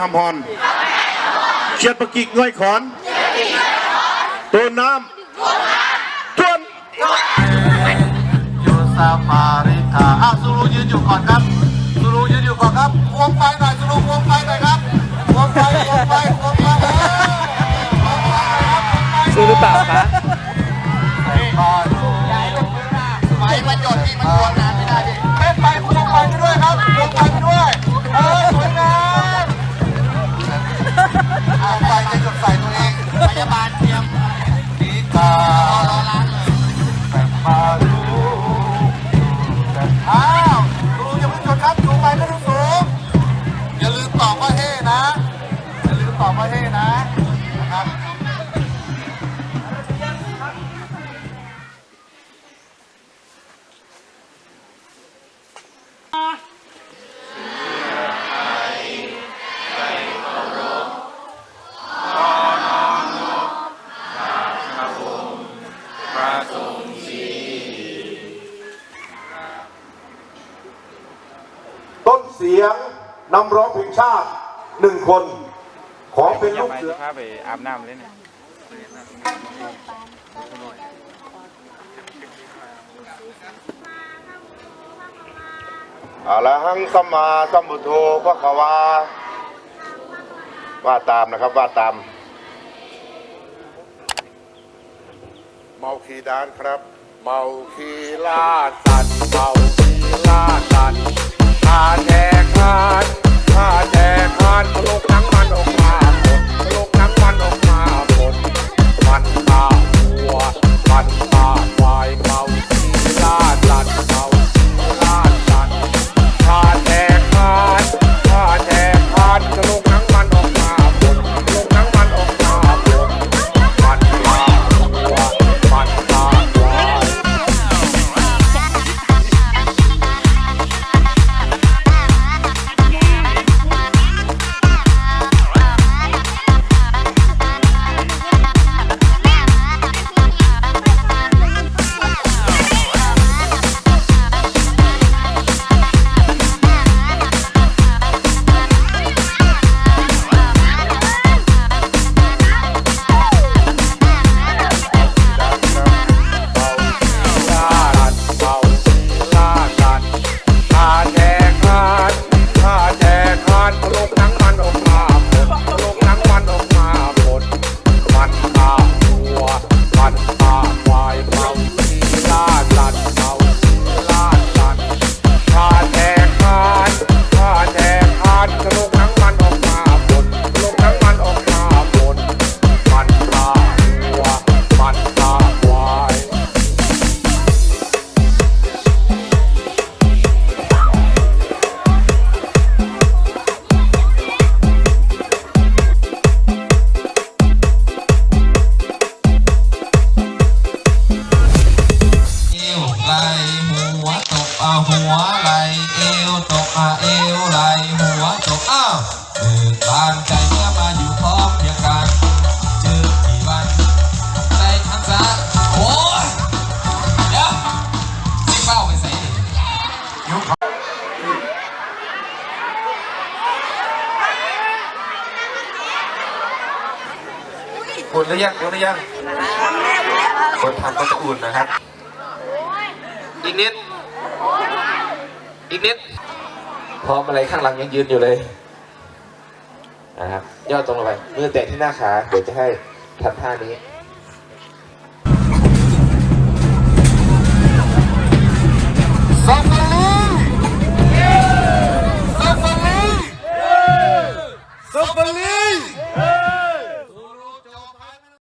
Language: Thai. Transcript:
ทำพรเชียดประกิกง่อยขอนตัวน้ำจวนยูซาฟาริกาอ้าวซูรูยืนอยู่ก่อนครับซูรูยืนอยู่ก่อนครับควงไฟหน่อยซูรูควงไฟหน่อยครับควงไฟควงไฟควงไฟเออควงไฟครับควงไฟซื้อหรือเปล่าคะไฟมันหยดที่มันควงนา เสียงนำร้องเพลงชาติหนึ่งคน ขอเป็นลูกเสือพาไปอาบน้ำเลยเนี่ยอะระหังสัมมาสัมพุทโธพระขวาว่าตามนะครับว่าตาม เมาคีดานครับ เมาคีล่าสัตว์เมาคีล่าสัตว์านใจเมื่อมาอยู่พร้อมเพียงกันเจอกี่วันใจทั้งสาโอ้ยเดี๋ยวสิเป้าไปใส่ดิอุ่นหรือยังอุ่นหรือยังคนทำก็จะอุ่นนะครับ อีกนิด อีกนิด พร้อมอะไรข้างหลังยังยืนอยู่เลย นะครับย่อตรงลงไปมือแตะที่หน้าขาเดี๋ยวจะให้ทำท่านี้